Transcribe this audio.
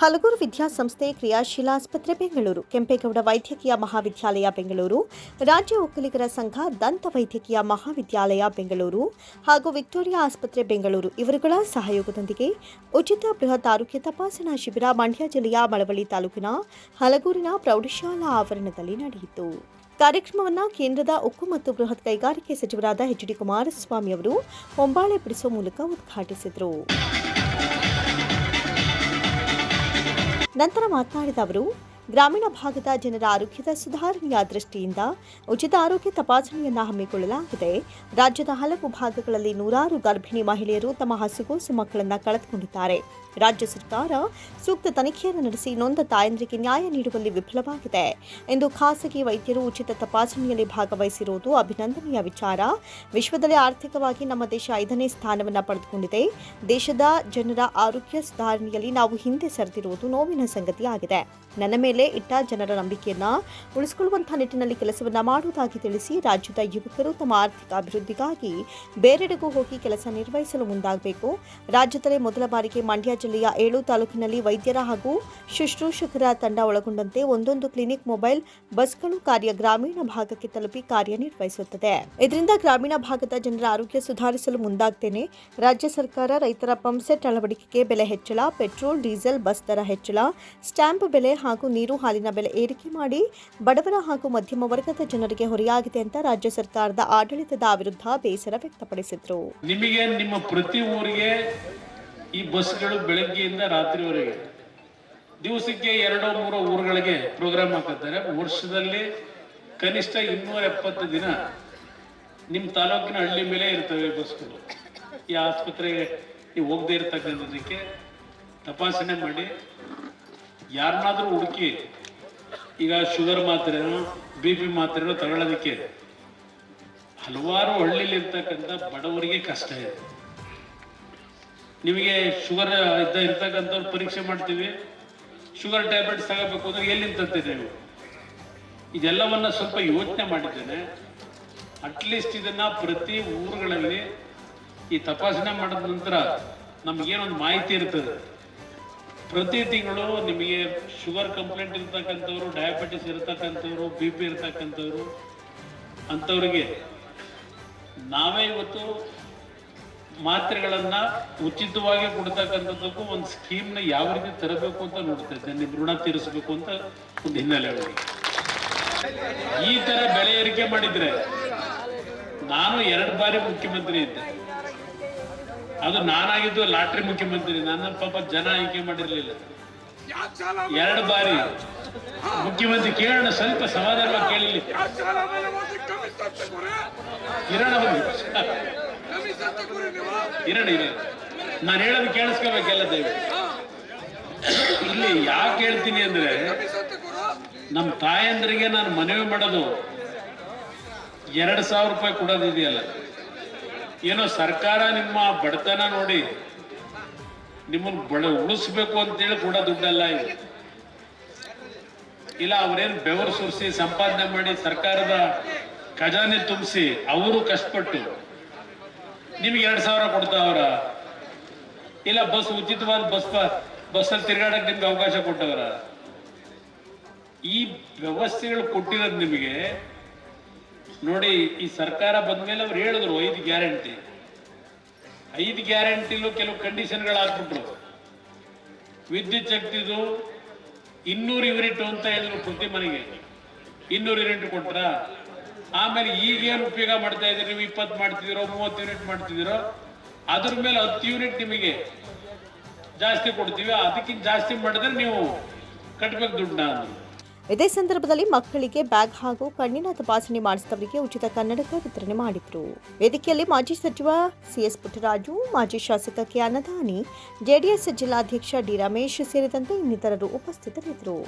ಹಲಗೂರು ವಿದ್ಯಾಸಂಸ್ಥೆ ಕ್ರಿಯಾಶೀಲ ಆಸ್ಪತ್ರೆ ಬೆಂಗಳೂರು. ಕೆಂಪೇಗೌಡ ವೈದ್ಯಕೀಯ ಮಹಾವಿದ್ಯಾಲಯ, ಬೆಂಗಳೂರು. ರಾಜ್ಯ ಒಕ್ಕಲಿಗರ ಸಂಘ ದಂತ ವೈದ್ಯಕೀಯ ಮಹಾವಿದ್ಯಾಲಯ, ಬೆಂಗಳೂರು. ಹಾಗೂ ವಿಕ್ಟೋರಿಯಾ ಆಸ್ಪತ್ರೆ, ಬೆಂಗಳೂರು. ಇವರುಗಳ ಸಹಯೋಗದೊಂದಿಗೆ ಉಚಿತ ಬೃಹತ್ ಆರೋಗ್ಯ ತಪಾಸಣಾ ಶಿಬಿರ ಮಂಡ್ಯ ಜಿಲ್ಲೆಯ ಮಳವಳ್ಳಿ ತಾಲೂಕಿನ ಹಲಗೂರಿನ ಪ್ರೌಢಶಾಲಾ ಆವರಣದಲ್ಲಿ ನಡೆಯಿತು. ಕಾರ್ಯಕ್ರಮವನ್ನು ಕೇಂದ್ರದ ಉಕ್ಕು ಮತ್ತು ಬೃಹತ್ ಕೈಗಾರಿಕೆ ಸಚಿವರಾದ ಎಚ್ ಡಿ ಕುಮಾರಸ್ವಾಮಿ ಅವರು ಹೊಂಬಾಳೆ ಬಿಡಿಸುವ ಮೂಲಕ ಉದ್ಘಾಟಿಸಿದರು. ನಂತರ ಮಾತನಾಡಿದ ಅವರು ಗ್ರಾಮೀಣ ಭಾಗದ ಜನರ ಆರೋಗ್ಯದ ಸುಧಾರಣೆಯ ದೃಷ್ಟಿಯಿಂದ ಉಚಿತ ಆರೋಗ್ಯ ತಪಾಸಣೆಯನ್ನು ಹಮ್ಮಿಕೊಳ್ಳಲಾಗಿದೆ. ರಾಜ್ಯದ ಹಲವು ಭಾಗಗಳಲ್ಲಿ ನೂರಾರು ಗರ್ಭಿಣಿ ಮಹಿಳೆಯರು ತಮ್ಮ ಹಸುಗೋಸು ಮಕ್ಕಳನ್ನು ಕಳೆದುಕೊಂಡಿದ್ದಾರೆ. ರಾಜ್ಯ ಸರ್ಕಾರ ಸೂಕ್ತ ತನಿಖೆಯನ್ನು ನಡೆಸಿ ನೊಂದ ತಾಯಂದ್ರಿಗೆ ನ್ಯಾಯ ನೀಡುವಲ್ಲಿ ವಿಫಲವಾಗಿದೆ. ಎಂದು ಖಾಸಗಿ ವೈದ್ಯರು ಉಚಿತ ತಪಾಸಣೆಯಲ್ಲಿ ಭಾಗವಹಿಸಿರುವುದು ಅಭಿನಂದನೀಯ ವಿಚಾರ. ವಿಶ್ವದಲ್ಲಿ ಆರ್ಥಿಕವಾಗಿ ನಮ್ಮ ದೇಶ ಐದನೇ ಸ್ಥಾನವನ್ನು ಪಡೆದುಕೊಂಡಿದೆ. ದೇಶದ ಜನರ ಆರೋಗ್ಯ ಸುಧಾರಣೆಯಲ್ಲಿ ನಾವು ಹಿಂದೆ ಸರಿದಿರುವುದು ನೋವಿನ ಸಂಗತಿಯಾಗಿದೆ. ನನ್ನ ಮೇಲೆ ಇಟ್ಟ ಜನರ ನಂಬಿಕೆಯನ್ನು ಉಳಿಸಿಕೊಳ್ಳುವಂತಹ ನಿಟ್ಟಿನಲ್ಲಿ ಕೆಲಸವನ್ನ ಮಾಡುವುದಾಗಿ ತಿಳಿಸಿ ರಾಜ್ಯದ ಯುವಕರು ತಮ್ಮ ಆರ್ಥಿಕ ಅಭಿವೃದ್ಧಿಗಾಗಿ ಬೇರೆಡೆಗೂ ಹೋಗಿ ಕೆಲಸ ನಿರ್ವಹಿಸಲು ಮುಂದಾಗಬೇಕು. ರಾಜ್ಯದಲ್ಲೇ ಮೊದಲ ಬಾರಿಗೆ ಮಂಡ್ಯ ಜಿಲ್ಲೆಯ ಏಳು ತಾಲೂಕಿನಲ್ಲಿ ವೈದ್ಯರ ಹಾಗೂ ಶುಶ್ರೂಷಕರ ತಂಡ ಒಳಗೊಂಡಂತೆ ಒಂದೊಂದು ಕ್ಲಿನಿಕ್, ಮೊಬೈಲ್, ಬಸ್ಗಳು ಕಾರ್ಯ ಗ್ರಾಮೀಣ ಭಾಗಕ್ಕೆ ತಲುಪಿ ಕಾರ್ಯನಿರ್ವಹಿಸುತ್ತದೆ. ಇದರಿಂದ ಗ್ರಾಮೀಣ ಭಾಗದ ಜನರ ಆರೋಗ್ಯ ಸುಧಾರಿಸಲು ಮುಂದಾಗ್ತೇನೆ. ರಾಜ್ಯ ಸರ್ಕಾರ ರೈತರ ಪಂಪ್ಸೆಟ್ ಅಳವಡಿಕೆಗೆ ಬೆಲೆ ಹೆಚ್ಚಳ, ಪೆಟ್ರೋಲ್, ಡೀಸೆಲ್, ಬಸ್ ದರ ಹೆಚ್ಚಳ, ಸ್ಟ್ಯಾಂಪ್ ಬೆಲೆ ಹಾಗೂ ನೀರು ಹಾಲಿನ ಬೆಲೆ ಏರಿಕೆ ಮಾಡಿ ಬಡವರ ಹಾಗೂ ಮಧ್ಯಮ ವರ್ಗದ ಜನರಿಗೆ ಹೊರೆಯಾಗಿದೆ ಅಂತ ರಾಜ್ಯ ಸರ್ಕಾರದ ಆಡಳಿತದ ವಿರುದ್ಧ ಬೇಸರ ವ್ಯಕ್ತಪಡಿಸಿದ್ರು. ನಿಮಗೆ ನಿಮ್ಮ ಪ್ರತಿ ಊರಿಗೆ ಈ ಬಸ್ಗಳು ಬೆಳಗ್ಗೆಯಿಂದ ರಾತ್ರಿವರೆಗೆ ದಿವಸಕ್ಕೆ ಎರಡೋ ಮೂರು ಊರುಗಳಿಗೆ ಪ್ರೋಗ್ರಾಮ್ ಹಾಕುತ್ತಾರೆ ವರ್ಷದಲ್ಲಿ ಕನಿಷ್ಠ ಇನ್ನೂರ ಎಪ್ಪತ್ತು ದಿನ ನಿಮ್ಮ ತಾಲೂಕಿನ ಹಳ್ಳಿ ಮೇಲೆ ಇರ್ತವೆ ಬಸ್ಗಳು. ಈ ಆಸ್ಪತ್ರೆಗೆ ನೀವು ಹೋಗದೆ ಇರ್ತಕ್ಕಂಥದಕ್ಕೆ ತಪಾಸಣೆ ಮಾಡಿ ಯಾರನ್ನಾದ್ರೂ ಹುಡುಕಿ, ಈಗ ಶುಗರ್ ಮಾತ್ರೆನೋ, ಬಿ ಪಿ ಮಾತ್ರೆನೋ ತಗೊಳ್ಳೋದಕ್ಕೆ ಹಲವಾರು ಹಳ್ಳಿಲಿ ಇರ್ತಕ್ಕಂಥ ಬಡವರಿಗೆ ಕಷ್ಟ ಇದೆ. ನಿಮಗೆ ಶುಗರ್ ಇದ್ದ ಇರ್ತಕ್ಕಂಥವ್ರು ಪರೀಕ್ಷೆ ಮಾಡ್ತೀವಿ, ಶುಗರ್ ಟ್ಯಾಬ್ಲೆಟ್ಸ್ ತಗೋಬೇಕು ಅಂದ್ರೆ ಎಲ್ಲಿಂದ ತರ್ತೀರಿ ನೀವು? ಇದೆಲ್ಲವನ್ನ ಸ್ವಲ್ಪ ಯೋಚನೆ ಮಾಡಿದ್ದೇನೆ. ಅಟ್ಲೀಸ್ಟ್ ಇದನ್ನ ಪ್ರತಿ ಊರುಗಳಲ್ಲಿ ಈ ತಪಾಸಣೆ ಮಾಡಿದ ನಂತರ ನಮಗೇನೊಂದು ಮಾಹಿತಿ ಇರ್ತದೆ. ಪ್ರತಿ ತಿಂಗಳು ನಿಮಗೆ ಶುಗರ್ ಕಂಪ್ಲೇಂಟ್ ಇರ್ತಕ್ಕಂಥವ್ರು ಡಯಾಬಿಟಿಸ್ ಇರ್ತಕ್ಕಂಥವ್ರು ಬಿ ಪಿ ಇರ್ತಕ್ಕಂಥವ್ರು, ಅಂಥವ್ರಿಗೆ ನಾವೇ ಇವತ್ತು ಮಾತ್ರೆಗಳನ್ನು ಉಚಿತವಾಗಿ ಕೊಡ್ತಕ್ಕಂಥದ್ದಕ್ಕೂ ಒಂದು ಸ್ಕೀಮ್ನ ಯಾವ ರೀತಿ ತರಬೇಕು ಅಂತ ನೋಡ್ತಾ ಇದ್ದೆ. ನಿಮ್ಮ ಋಣ ತೀರಿಸಬೇಕು ಅಂತ ಒಂದು ಹಿನ್ನೆಲೆ ಈ ತರ ಬೆಲೆ ಏರಿಕೆ ಮಾಡಿದ್ರೆ ನಾನು ಎರಡು ಬಾರಿ ಮುಖ್ಯಮಂತ್ರಿ ಇದ್ದೆ. ಅದು ನಾನಾಗಿದ್ದು ಲಾಟ್ರಿ ಮುಖ್ಯಮಂತ್ರಿ. ನನ್ನ ಪಾಪ ಜನ ಆಯ್ಕೆ ಮಾಡಿರ್ಲಿಲ್ಲ. ಎರಡು ಬಾರಿ ಮುಖ್ಯಮಂತ್ರಿ ಕೇಳೋಣ ಸ್ವಲ್ಪ ಸಮಾಧಾನವಾಗಿ ಕೇಳಲಿ. ಕಿರಣ ಇರೋಣ ಇದೆ ನಾನು ಹೇಳೋದು ಕೇಳಿಸ್ಕೋಬೇಕೆಲ್ಲ ದಯವಿಟ್ಟು ಇಲ್ಲಿ ಯಾಕೆ ಹೇಳ್ತೀನಿ ಅಂದ್ರೆ ನಮ್ಮ ತಾಯಂದ್ರಿಗೆ ನಾನು ಮನವಿ ಮಾಡೋದು ಎರಡು ಸಾವಿರ ರೂಪಾಯಿ ಕೊಡೋದಿದೆಯಲ್ಲ. ಏನೋ ಸರ್ಕಾರ ನಿಮ್ಮ ಬಡತನ ನೋಡಿ ನಿಮ್ಮನ್ನು ಬಡ ಉಳಿಸ್ಬೇಕು ಅಂತೇಳಿ ಕೂಡ ದುಡ್ಡಲ್ಲ ಇದು. ಇಲ್ಲ, ಅವರೇನು ಬೆವರು ಸುರಿಸಿ ಸಂಪಾದನೆ ಮಾಡಿ ಸರ್ಕಾರದ ಖಜಾನೆ ತುಂಬಿಸಿ ಅವರು ಕಷ್ಟಪಟ್ಟು ನಿಮ್ಗೆ ಎರಡ್ ಸಾವಿರ ಕೊಡ್ತಾವ್ರ ಇಲ್ಲ, ಬಸ್ ಉಚಿತವಾದ ಬಸ್ ಬಸ್ಸಲ್ಲಿ ತಿರ್ಗಾಡಕ್ಕೆ ನಿಮ್ಗೆ ಅವಕಾಶ ಕೊಟ್ಟವರ. ಈ ವ್ಯವಸ್ಥೆಗಳು ಕೊಟ್ಟಿರೋದು ನಿಮಗೆ ನೋಡಿ, ಈ ಸರ್ಕಾರ ಬಂದ್ಮೇಲೆ ಅವ್ರು ಹೇಳಿದ್ರು, ಐದು ಗ್ಯಾರಂಟಿ. ಐದು ಗ್ಯಾರಂಟಿಲೂ ಕೆಲವು ಕಂಡೀಷನ್ಗಳು ಹಾಕ್ಬಿಟ್ರು ವಿದ್ಯುತ್ ಶಕ್ತಿದು ಇನ್ನೂರು ಯೂನಿಟ್ ಅಂತ ಹೇಳಿದ್ರು ಪ್ರತಿ ಮನೆಗೆ. ಇನ್ನೂರು ಯೂನಿಟ್ ಕೊಟ್ರ? ಆಮೇಲೆ ಈಗೇನು ಉಪಯೋಗ ಮಾಡ್ತಾ ಇದ್ದೀರಿ? ನೀವು ಇಪ್ಪತ್ತು ಮಾಡ್ತಿದ್ದೀರೋ, ಮೂವತ್ತು ಯೂನಿಟ್ ಮಾಡ್ತಿದ್ದೀರೋ, ಅದ್ರ ಮೇಲೆ ಹತ್ತು ಯೂನಿಟ್ ನಿಮಗೆ ಜಾಸ್ತಿ ಕೊಡ್ತೀವಿ. ಅದಕ್ಕಿಂತ ಜಾಸ್ತಿ ಮಾಡಿದ್ರೆ ನೀವು ಕಟ್ಬೇಕು ದುಡ್ಡನ್ನ ಅಂದ್ರು. ಇದೇ ಸಂದರ್ಭದಲ್ಲಿ ಮಕ್ಕಳಿಗೆ ಬ್ಯಾಗ್ ಹಾಗೂ ಕಣ್ಣಿನ ತಪಾಸಣೆ ಮಾಡಿಸಿದವರಿಗೆ ಉಚಿತ ಕನ್ನಡಕ ವಿತರಣೆ ಮಾಡಿದರು. ವೇದಿಕೆಯಲ್ಲಿ ಮಾಜಿ ಸಚಿವ ಸಿಎಸ್ ಪುಟ್ಟರಾಜು, ಮಾಜಿ ಶಾಸಕ ಕೆ ಅನ್ನದಾನಿ, ಜೆಡಿಎಸ್ ಜಿಲ್ಲಾಧ್ಯಕ್ಷ ಡಿ ರಮೇಶ್ ಸೇರಿದಂತೆ ಇನ್ನಿತರರು ಉಪಸ್ಥಿತರಿದ್ದರು.